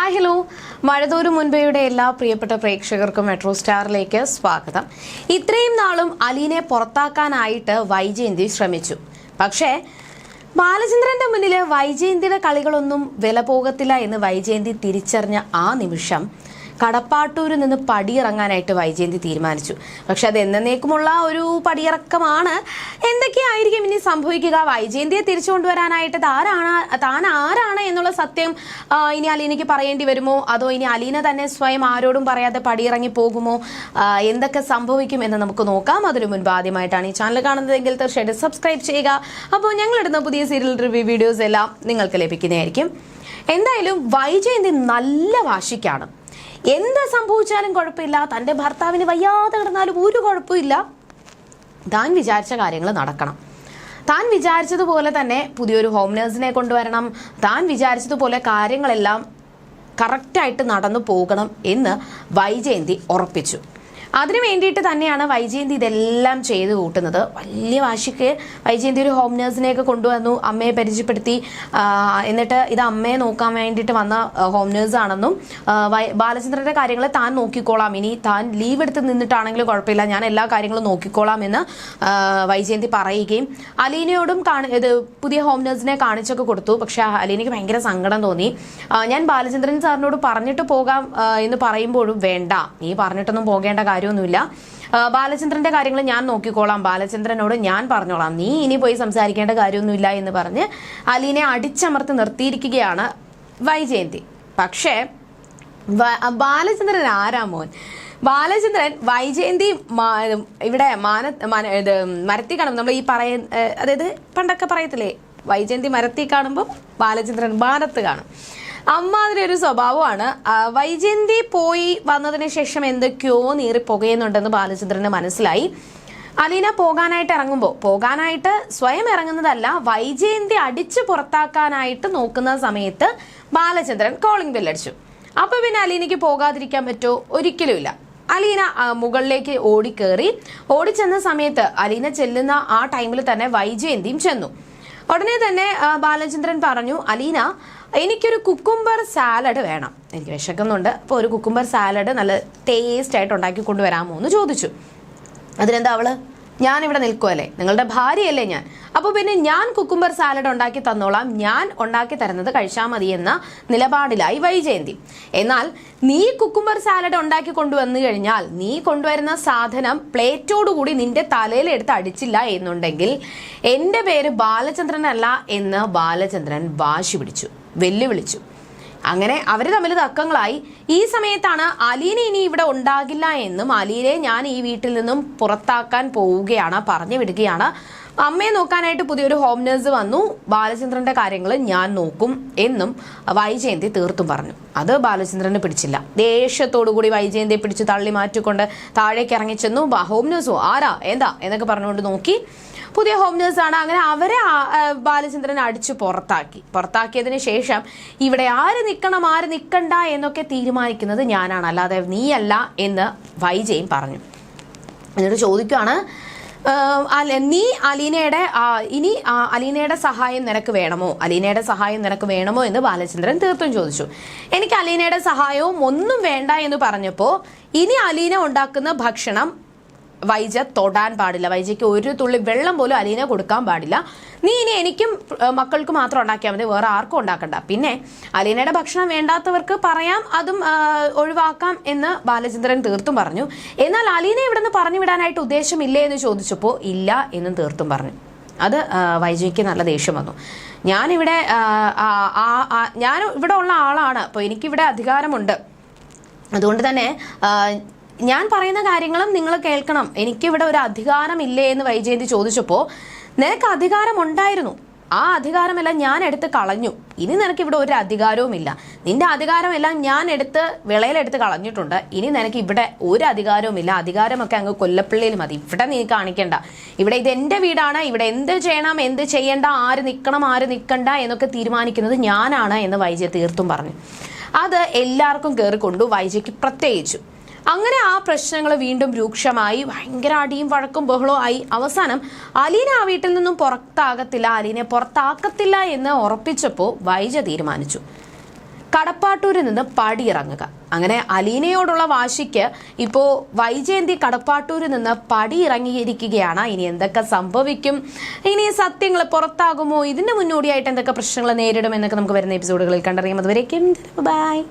Hi hello. മഴതോരു മുൻപയുടെ എല്ലാ പ്രിയപ്പെട്ട പ്രേക്ഷകർക്കും മെട്രോ സ്റ്റാറിലേക്ക് സ്വാഗതം. ഇത്രയും നാളും അലീനെ പുറത്താക്കാനായിട്ട് വൈജയന്തി ശ്രമിച്ചു. പക്ഷേ ബാലചന്ദ്രന്റെ മുന്നിൽ വൈജയന്തിയുടെ കളികളൊന്നും വില പോകത്തില്ല എന്ന് വൈജയന്തി തിരിച്ചറിഞ്ഞ ആ നിമിഷം കടപ്പാട്ടൂരിൽ നിന്ന് പടിയിറങ്ങാനായിട്ട് വൈജയന്തി തീരുമാനിച്ചു. പക്ഷെ അത് എന്നേക്കുമുള്ള ഒരു പടിയിറക്കമാണ്. എന്തൊക്കെയായിരിക്കും ഇനി സംഭവിക്കുക? വൈജയന്തിയെ തിരിച്ചുകൊണ്ടുവരാനായിട്ട് താരാണ് താൻ ആരാണ് എന്നുള്ള സത്യം ഇനി അലീനയ്ക്ക് പറയേണ്ടി വരുമോ? അതോ ഇനി അലീന തന്നെ സ്വയം ആരോടും പറയാതെ പടിയിറങ്ങി പോകുമോ? എന്തൊക്കെ സംഭവിക്കും എന്ന് നമുക്ക് നോക്കാം. അതിനു മുൻപ് ആദ്യമായിട്ടാണ് ഈ ചാനൽ കാണുന്നതെങ്കിൽ തീർച്ചയായിട്ടും സബ്സ്ക്രൈബ് ചെയ്യുക. അപ്പോൾ ഞങ്ങളിടുന്ന പുതിയ സീരിയൽ റിവ്യൂ വീഡിയോസ് എല്ലാം നിങ്ങൾക്ക് ലഭിക്കുന്നതായിരിക്കും. എന്തായാലും വൈജയന്തി നല്ല വാശിക്കാണ്. എന്ത് സംഭവിച്ചാലും കുഴപ്പമില്ല. തന്റെ ഭർത്താവിന് വയ്യാതെ കിടന്നാലും ഒരു കുഴപ്പമില്ല. താൻ വിചാരിച്ച കാര്യങ്ങൾ നടക്കണം. താൻ വിചാരിച്ചതുപോലെ തന്നെ പുതിയൊരു ഹോം നേഴ്സിനെ കൊണ്ടുവരണം. താൻ വിചാരിച്ചതുപോലെ കാര്യങ്ങളെല്ലാം കറക്റ്റായിട്ട് നടന്നു പോകണം എന്ന് വൈജയന്തി ഉറപ്പിച്ചു. അതിനു വേണ്ടിയിട്ട് തന്നെയാണ് വൈജയന്തി ഇതെല്ലാം ചെയ്തു കൂട്ടുന്നത്. വലിയ വാശിക്ക് വൈജയന്തി ഒരു ഹോം നേഴ്സിനെയൊക്കെ കൊണ്ടുവന്നു അമ്മയെ പരിചയപ്പെടുത്തി. എന്നിട്ട് ഇത് അമ്മയെ നോക്കാൻ വേണ്ടിയിട്ട് വന്ന ഹോം നേഴ്സ് ആണെന്നും ബാലചന്ദ്രന്റെ കാര്യങ്ങൾ താൻ നോക്കിക്കോളാം. ഇനി താൻ ലീവ് എടുത്ത് നിന്നിട്ടാണെങ്കിലും കുഴപ്പമില്ല. ഞാൻ എല്ലാ കാര്യങ്ങളും നോക്കിക്കോളാം എന്ന് വൈജയന്തി പറയുകയും അലീനയോടും കാണി ഇത് പുതിയ ഹോം നേഴ്സിനെ കാണിച്ചൊക്കെ കൊടുത്തു. പക്ഷെ അലീനയ്ക്ക് ഭയങ്കര സങ്കടം തോന്നി. ഞാൻ ബാലചന്ദ്രൻ സാറിനോട് പറഞ്ഞിട്ട് പോകാം എന്ന് പറയുമ്പോഴും വേണ്ട. നീ പറഞ്ഞിട്ടൊന്നും പോകേണ്ട കാര്യമൊന്നുമില്ല. ബാലചന്ദ്രന്റെ കാര്യങ്ങൾ ഞാൻ നോക്കിക്കോളാം. ബാലചന്ദ്രനോട് ഞാൻ പറഞ്ഞോളാം. നീ ഇനി പോയി സംസാരിക്കേണ്ട കാര്യമൊന്നുമില്ല എന്ന് പറഞ്ഞ് അലീനെ അടിച്ചമർത്തി നിർത്തിയിരിക്കുകയാണ് വൈജയന്തി. പക്ഷേ ബാലചന്ദ്രൻ ആരാ മോൻ? ബാലചന്ദ്രൻ വൈജയന്തി ഇവിടെ മാന ഇത് മരത്തി കാണും നമ്മൾ ഈ പറയ അതായത് പണ്ടൊക്കെ പറയത്തില്ലേ? വൈജയന്തി മരത്തി കാണുമ്പോൾ ബാലചന്ദ്രൻ മാനത്ത് കാണും. അമ്മാതിരി ഒരു സ്വഭാവമാണ്. വൈജയന്തി പോയി വന്നതിന് ശേഷം എന്തൊക്കെയോ നീറി പുകയുന്നുണ്ടെന്ന് ബാലചന്ദ്രന് മനസ്സിലായി. അലീന പോകാനായിട്ട് ഇറങ്ങുമ്പോൾ പോകാനായിട്ട് സ്വയം ഇറങ്ങുന്നതല്ല വൈജയന്തി അടിച്ചു പുറത്താക്കാനായിട്ട് നോക്കുന്ന സമയത്ത് ബാലചന്ദ്രൻ കോളിംഗ് ബെല്ലടിച്ചു അപ്പൊ പിന്നെ അലീനയ്ക്ക് പോകാതിരിക്കാൻ പറ്റുമോ ഒരിക്കലുമില്ല. അലീന മുകളിലേക്ക് ഓടിക്കേറി. ഓടിച്ചെന്ന സമയത്ത് അലീന ചെല്ലുന്ന ആ ടൈമിൽ തന്നെ വൈജയന്തിയും ചെന്നു. ഉടനെ തന്നെ ബാലചന്ദ്രൻ പറഞ്ഞു അലീന എനിക്കൊരു കുക്കുംബർ സാലഡ് വേണം. എനിക്ക് വിശക്കുന്നുണ്ട്. അപ്പോൾ ഒരു കുക്കുംബർ സാലഡ് നല്ല ടേസ്റ്റ് ആയിട്ട് ഉണ്ടാക്കി കൊണ്ടുവരാമോ എന്ന് ചോദിച്ചു. അതിനെന്താ അവൾ? ഞാൻ ഇവിടെ നിൽക്കുമല്ലേ നിങ്ങളുടെ ഭാര്യയല്ലേ ഞാൻ. അപ്പോൾ പിന്നെ ഞാൻ കുക്കുംബർ സാലഡ് ഉണ്ടാക്കി തന്നോളാം. ഞാൻ ഉണ്ടാക്കി തരുന്നത് കഴിച്ചാൽ മതി എന്ന നിലപാടിലായി വൈജയന്തി. എന്നാൽ നീ കുക്കുംബർ സാലഡ് ഉണ്ടാക്കി കൊണ്ടുവന്നു കഴിഞ്ഞാൽ നീ കൊണ്ടുവരുന്ന സാധനം പ്ലേറ്റോടുകൂടി നിന്റെ തലയിൽ എടുത്ത് അടിച്ചില്ല എന്നുണ്ടെങ്കിൽ എന്റെ പേര് ബാലചന്ദ്രനല്ല എന്ന് ബാലചന്ദ്രൻ വാശി പിടിച്ചു. വെല്ലുവിളിച്ചു. അങ്ങനെ അവർ തമ്മിൽ തർക്കങ്ങളായി. ഈ സമയത്താണ് അലീനെ ഇനി ഇവിടെ ഉണ്ടാകില്ല എന്നും അലീനെ ഞാൻ ഈ വീട്ടിൽ നിന്നും പുറത്താക്കാൻ പോവുകയാണ് പറഞ്ഞു വിടുകയാണ്. അമ്മയെ നോക്കാനായിട്ട് പുതിയൊരു ഹോം നേഴ്സ് വന്നു. ബാലചന്ദ്രന്റെ കാര്യങ്ങൾ ഞാൻ നോക്കും എന്നും വൈജയന്തി തീർത്തും പറഞ്ഞു. അത് ബാലചന്ദ്രനെ പിടിച്ചില്ല. ദേഷ്യത്തോടു കൂടി വൈജയന്തിയെ പിടിച്ച് തള്ളി മാറ്റിക്കൊണ്ട് താഴേക്ക് ഇറങ്ങിച്ചെന്നു "ബാ, ഹോം നേഴ്സോ ആരാ? എന്താ? എന്നൊക്കെ പറഞ്ഞുകൊണ്ട് നോക്കി. പുതിയ ഹോം ആണ്. അങ്ങനെ അവരെ ബാലചന്ദ്രൻ അടിച്ചു പുറത്താക്കി. പുറത്താക്കിയതിന് ശേഷം ഇവിടെ ആര് നിൽക്കണം ആര് നിൽക്കണ്ട എന്നൊക്കെ തീരുമാനിക്കുന്നത് ഞാനാണ്. അല്ലാതെ നീയല്ല എന്ന് വൈജയും പറഞ്ഞു. എന്നിട്ട് ചോദിക്കുകയാണ് "ഏഹ്, നീ അലീനയുടെ ഇനി അലീനയുടെ സഹായം നിനക്ക് വേണമോ? അലീനയുടെ സഹായം നിനക്ക് വേണമോ എന്ന് ബാലചന്ദ്രൻ തീർത്തും ചോദിച്ചു. എനിക്ക് അലീനയുടെ സഹായവും ഒന്നും വേണ്ട എന്ന് പറഞ്ഞപ്പോൾ ഇനി അലീന ഉണ്ടാക്കുന്ന ഭക്ഷണം വൈജ തൊടാൻ പാടില്ല. വൈജയ്ക്ക് ഒരു തുള്ളി വെള്ളം പോലും അലീന കൊടുക്കാൻ പാടില്ല. നീ ഇനി എനിക്കും മക്കൾക്ക് മാത്രം ഉണ്ടാക്കിയാൽ മതി. വേറെ ആർക്കും ഉണ്ടാക്കണ്ട. പിന്നെ അലീനയുടെ ഭക്ഷണം വേണ്ടാത്തവർക്ക് പറയാം അതും ഒഴിവാക്കാം എന്ന് ബാലചന്ദ്രൻ തീർത്തും പറഞ്ഞു. എന്നാൽ അലീന ഇവിടെ നിന്ന് പറഞ്ഞു വിടാനായിട്ട് ഉദ്ദേശമില്ലേ എന്ന് ചോദിച്ചപ്പോൾ ഇല്ല എന്നും തീർത്തും പറഞ്ഞു. അത് വൈജയ്ക്ക് നല്ല ദേഷ്യം വന്നു. ഞാനിവിടെ ഞാൻ ഇവിടെ ഉള്ള ആളാണ്. അപ്പോൾ എനിക്കിവിടെ അധികാരമുണ്ട്. അതുകൊണ്ട് തന്നെ ഞാൻ പറയുന്ന കാര്യങ്ങളും നിങ്ങൾ കേൾക്കണം. എനിക്കിവിടെ ഒരു അധികാരമില്ലേ എന്ന് വൈജയന്തി ചോദിച്ചപ്പോൾ നിനക്ക് അധികാരമുണ്ടായിരുന്നു. ആ അധികാരമെല്ലാം ഞാൻ എടുത്ത് കളഞ്ഞു. ഇനി നിനക്ക് ഇവിടെ ഒരു അധികാരവുമില്ല നിന്റെ അധികാരമെല്ലാം ഞാൻ എടുത്ത് വിളയിലെടുത്ത് കളഞ്ഞിട്ടുണ്ട്. ഇനി നിനക്ക് ഇവിടെ ഒരു അധികാരവുമില്ല അധികാരമൊക്കെ അങ്ങ് കൊല്ലപ്പള്ളിയിൽ മതി. ഇവിടെ നീ കാണിക്കണ്ട. ഇവിടെ ഇത് എന്റെ വീടാണ്. ഇവിടെ എന്ത് ചെയ്യണം എന്ത് ചെയ്യണ്ട ആര് നിൽക്കണം ആര് നിൽക്കണ്ട എന്നൊക്കെ തീരുമാനിക്കുന്നത് ഞാനാണ് എന്ന് വൈജയ തീർത്തും പറഞ്ഞു. അത് എല്ലാവർക്കും കയറിക്കൊണ്ടു വൈജയ്ക്ക് പ്രത്യേകിച്ചു. അങ്ങനെ ആ പ്രശ്നങ്ങൾ വീണ്ടും രൂക്ഷമായി. ഭയങ്കര അടിയും വഴക്കും ബഹളവും ആയി. അവസാനം അലീന ആ വീട്ടിൽ നിന്നും പുറത്താകത്തില്ല. അലീനെ പുറത്താക്കത്തില്ല എന്ന് ഉറപ്പിച്ചപ്പോൾ വൈജ തീരുമാനിച്ചു. കടപ്പാട്ടൂരിൽ നിന്ന് പടിയിറങ്ങുക. അങ്ങനെ അലീനയോടുള്ള വാശിക്ക് ഇപ്പോൾ വൈജയന്തി കടപ്പാട്ടൂരിൽ നിന്ന് പടിയിറങ്ങിയിരിക്കുകയാണ്. ഇനി എന്തൊക്കെ സംഭവിക്കും? ഇനി സത്യങ്ങൾ പുറത്താകുമോ? ഇതിന് മുന്നോടിയായിട്ട് എന്തൊക്കെ പ്രശ്നങ്ങൾ നേരിടും എന്നൊക്കെ നമുക്ക് വരുന്ന എപ്പിസോഡുകളിൽ കണ്ടറിയാം. അതുവരേക്കും ബൈ.